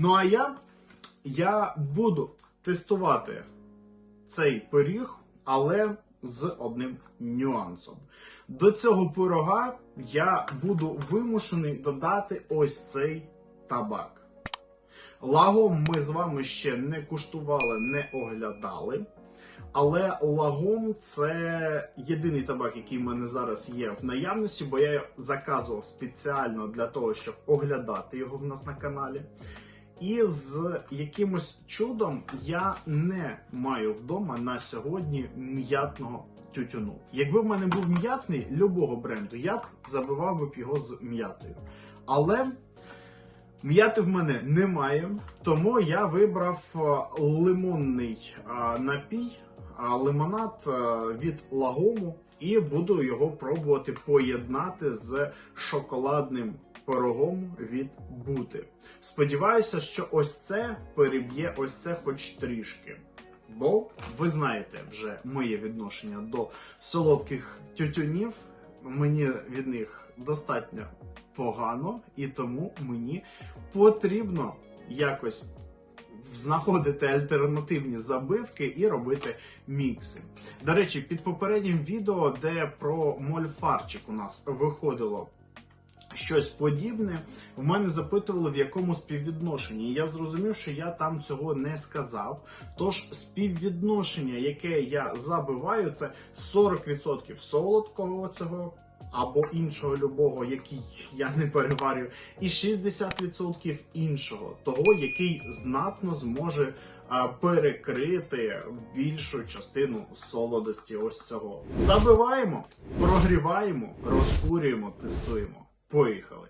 Ну а я, я буду тестувати цей пиріг, але з одним нюансом. До цього пирога я буду вимушений додати ось цей табак. Лагом ми з вами ще не куштували, не оглядали. Але лагом це єдиний табак, який в мене зараз є в наявності, бо я його заказував спеціально для того, щоб оглядати його в нас на каналі. І з якимось чудом я не маю вдома на сьогодні м'ятного тютюну. Якби в мене був м'ятний любого бренду, я б забивав би його з м'ятою. Але м'яти в мене немає, тому я вибрав е, лимонний е, напій, е, лимонад від лагому, і буду його пробувати поєднати з шоколадним пирогом від бути. Сподіваюся, що ось це переб'є ось це хоч трішки. Бо ви знаєте вже моє відношення до солодких тютюнів. Мені від них достатньо погано, і тому мені потрібно якось знаходити альтернативні забивки і робити мікси. До речі, під попереднім відео, де про мольфарчик у нас виходило щось подібне, в мене запитували, в якому співвідношенні. Я зрозумів, що я там цього не сказав. Тож співвідношення, яке я забиваю, це 40% солодкого цього. Або іншого любого, який я не переварюю, і 60% іншого, того, який знатно зможе перекрити більшу частину солодості ось цього. Забиваємо, прогріваємо, розкурюємо, тестуємо. Поїхали!